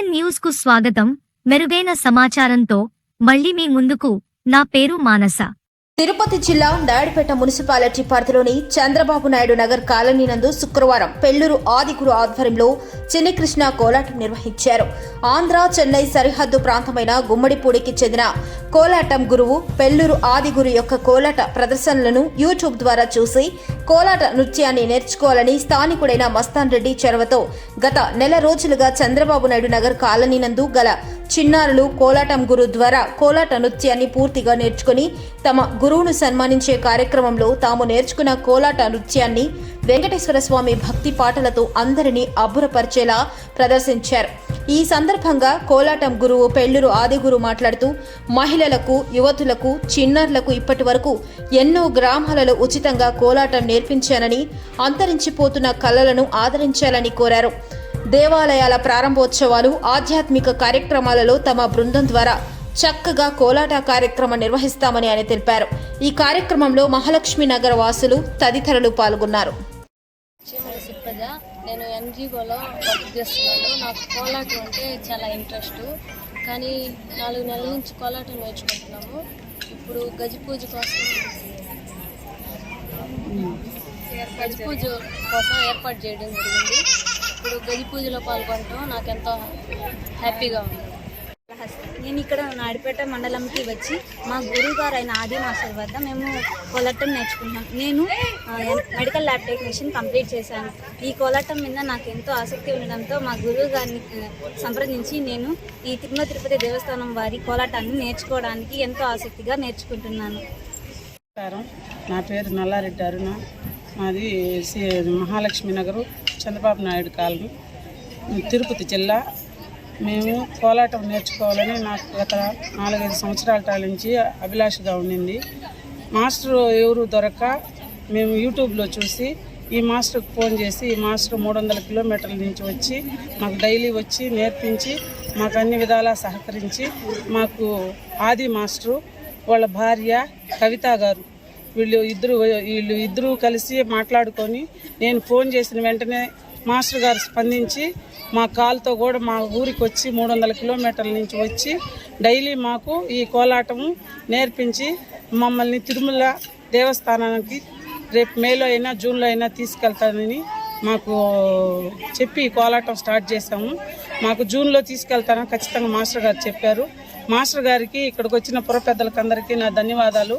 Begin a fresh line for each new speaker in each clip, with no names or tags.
LCN న్యూస్కు స్వాగతం. మెరుగైన సమాచారంతో మళ్ళీ మీ ముందుకు నా పేరు మానస.
తిరుపతి జిల్లా నాయుడుపేట మున్సిపాలిటీ పరిధిలోని చంద్రబాబు నాయుడు నగర్ కాలనీ నందు శుక్రవారం పెళ్ళూరు ఆదిగురు ఆధ్వర్యంలో చిన్నికృష్ణ కోలాటం నిర్వహించారు. ఆంధ్ర చెన్నై సరిహద్దు ప్రాంతమైన గుమ్మడిపూడికి చెందిన కోలాటం గురువు పెళ్ళూరు ఆదిగురు యొక్క కోలాట ప్రదర్శనలను యూట్యూబ్ ద్వారా చూసి కోలాట నృత్యాన్ని నేర్చుకోవాలని స్థానికుడైన మస్తాన్ రెడ్డి చెరవతో గత నెల రోజులుగా చంద్రబాబు నాయుడు నగర్ కాలనీ నందు గల చిన్నారులు కోలాటం గురు ద్వారా కోలాట నృత్యాన్ని పూర్తిగా నేర్చుకుని తమ గురువును సన్మానించే కార్యక్రమంలో తాము నేర్చుకున్న కోలాట నృత్యాన్ని వెంకటేశ్వర స్వామి భక్తి పాటలతో అందరినీ అబ్బురపరిచేలా ప్రదర్శించారు. ఈ సందర్భంగా కోలాటం గురువు పెళ్ళూరు ఆదిగురు మాట్లాడుతూ మహిళలకు యువతులకు చిన్నారులకు ఇప్పటి వరకు ఎన్నో గ్రామాలలో ఉచితంగా కోలాటం నేర్పించానని అంతరించిపోతున్న కళలను ఆదరించాలని కోరారు. దేవాలయాల ప్రారంభోత్సవాలు ఆధ్యాత్మిక కార్యక్రమాలలో తమ బృందం ద్వారా చక్కగా కోలాట కార్యక్రమం నిర్వహిస్తామని ఆయన తెలిపారు. ఈ కార్యక్రమంలో మహాలక్ష్మి నగర వాసులు తదితరులు పాల్గొన్నారు.
నేను ఎన్జిఓలో వర్క్ చేస్తున్నాను. నాకు కోలాటం అంటే చాలా ఇంట్రెస్ట్. కానీ నాలుగు నెలల నుంచి కోలాటం నేర్చుకుంటున్నాము. ఇప్పుడు గజ పూజ కోసం గజ పూజ కోసం ఏర్పాటు చేయడం జరిగింది. ఇప్పుడు గజ పూజలో పాల్గొనడం నాకెంతో హ్యాపీగా ఉంది.
నేను ఇక్కడ నాడిపేట మండలంకి వచ్చి మా గురువు గారు అయిన ఆది మాస్టర్ వద్ద మేము కోలాటం నేర్చుకుంటున్నాం. నేను మెడికల్ ల్యాబ్ టెక్నీషియన్ కంప్లీట్ చేశాను. ఈ కోలాటం మీద నాకు ఎంతో ఆసక్తి ఉండడంతో మా గురువు గారిని సంప్రదించి నేను ఈ తిరుమల తిరుపతి దేవస్థానం వారి కోలాటాన్ని నేర్చుకోవడానికి ఎంతో ఆసక్తిగా నేర్చుకుంటున్నాను.
నా పేరు నల్లారెడ్డి అరుణ. మాది సి- మహాలక్ష్మి నగరు చంద్రబాబు నాయుడు కాలనీ తిరుపతి జిల్లా. మేము కోలాటం నేర్చుకోవాలని నాకు గత నాలుగైదు సంవత్సరాల కాలం నుంచి అభిలాషగా ఉండింది. మాస్టర్ ఎవరు దొరక మేము యూట్యూబ్లో చూసి ఈ మాస్టర్కి ఫోన్ చేసి ఈ మాస్టర్ మూడు వందల కిలోమీటర్ల నుంచి వచ్చి మాకు డైలీ వచ్చి నేర్పించి మాకు అన్ని విధాలా సహకరించి మాకు ఆది మాస్టరు వాళ్ళ భార్య కవిత గారు. వీళ్ళు ఇద్దరు వీళ్ళు ఇద్దరు కలిసి మాట్లాడుకొని నేను ఫోన్ చేసిన వెంటనే మాస్టర్ గారు స్పందించి మా కాల్తో కూడా మా ఊరికి వచ్చి మూడు వందల కిలోమీటర్ల నుంచి వచ్చి డైలీ మాకు ఈ కోలాటము నేర్పించి మమ్మల్ని తిరుమల దేవస్థానానికి రేపు మేలో అయినా జూన్లో అయినా తీసుకెళ్తానని మాకు చెప్పి కోలాటం స్టార్ట్ చేసాము మాకు జూన్లో తీసుకెళ్తానని ఖచ్చితంగా మాస్టర్ గారు చెప్పారు. మాస్టర్ గారికి ఇక్కడికి వచ్చిన పుర అందరికీ నా ధన్యవాదాలు.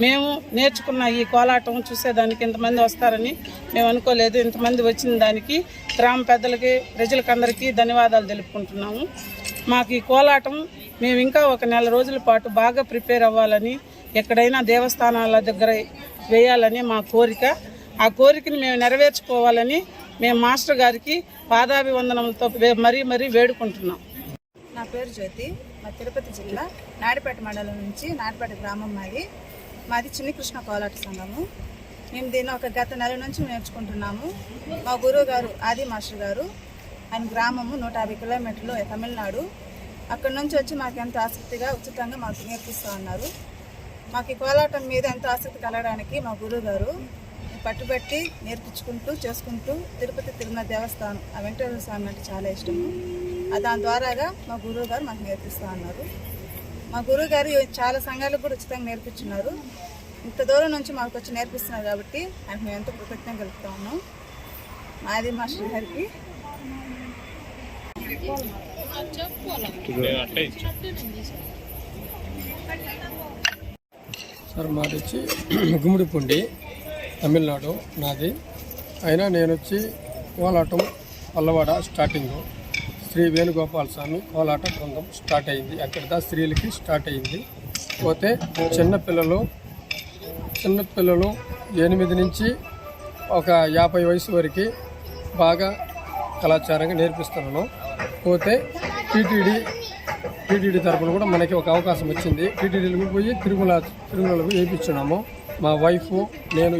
మేము నేర్చుకున్న ఈ కోలాటం చూసేదానికి ఇంతమంది వస్తారని మేము అనుకోలేదు. ఇంతమంది వచ్చిన దానికి గ్రామ పెద్దలకి ప్రజలకందరికీ ధన్యవాదాలు తెలుపుకుంటున్నాము. మాకు ఈ కోలాటం మేము ఇంకా ఒక నెల రోజుల పాటు బాగా ప్రిపేర్ అవ్వాలని ఎక్కడైనా దేవస్థానాల దగ్గర వేయాలని మా కోరిక. ఆ కోరికని మేము నెరవేర్చుకోవాలని మేము మాస్టర్ గారికి పాదాభివందనలతో వే- మరీ మరీ వేడుకుంటున్నాం.
నా పేరు జ్యోతి. మా తిరుపతి జిల్లా నాడిపేట మండలం నుంచి నాడిపేట గ్రామం మాది. మాది చిన్ని కృష్ణ కోలాట సంఘము. మేము దీన్ని ఒక గత నెల నుంచి నేర్చుకుంటున్నాము. మా గురువు గారు ఆది మాస్టర్ గారు ఆయన గ్రామము నూట యాభై కిలోమీటర్లు తమిళనాడు. అక్కడి నుంచి వచ్చి మాకు ఎంతో ఆసక్తిగా ఉచితంగా మాకు నేర్పిస్తూ ఉన్నారు. మాకు ఈ కోలాటం మీద ఎంతో ఆసక్తి కలగడానికి మా గురువు గారు పట్టుబట్టి నేర్పించుకుంటూ చేసుకుంటూ తిరుపతి తిరుమల దేవస్థానం ఆ వెంకటేశ్వర స్వామి అంటే చాలా ఇష్టము. దాని ద్వారాగా మా గురువు గారు మాకు నేర్పిస్తూ ఉన్నారు. మా గురువు గారు చాలా సంఘాలకు కూడా ఉచితంగా నేర్పించున్నారు. ఇంత దూరం నుంచి మాకు వచ్చి నేర్పిస్తున్నారు కాబట్టి ఆయనకు మేము ఎంతో కృతజ్ఞత కలుపుతా ఉన్నాం. మాది మాస్టర్ గారికి
సార్ మాది వచ్చి గుమ్మిడిపుండి తమిళనాడు. నాది. అయినా నేను వచ్చి కోలాటం పల్లవాడ స్టార్టింగ్. శ్రీ వేణుగోపాల స్వామి కోలాట బృందం స్టార్ట్ అయింది. అక్కడ స్త్రీలకి స్టార్ట్ అయింది. పోతే చిన్నపిల్లలు చిన్నపిల్లలు ఎనిమిది నుంచి ఒక యాభై వయసు వరకు బాగా కళాచారంగా నేర్పిస్తున్నాను పోతే టీటీడీ టీటీడీ తరపున కూడా మనకి ఒక అవకాశం వచ్చింది. టీటీడీలకు పోయి తిరుమల తిరుమలకు వేయించున్నాము. మా వైఫ్ నేను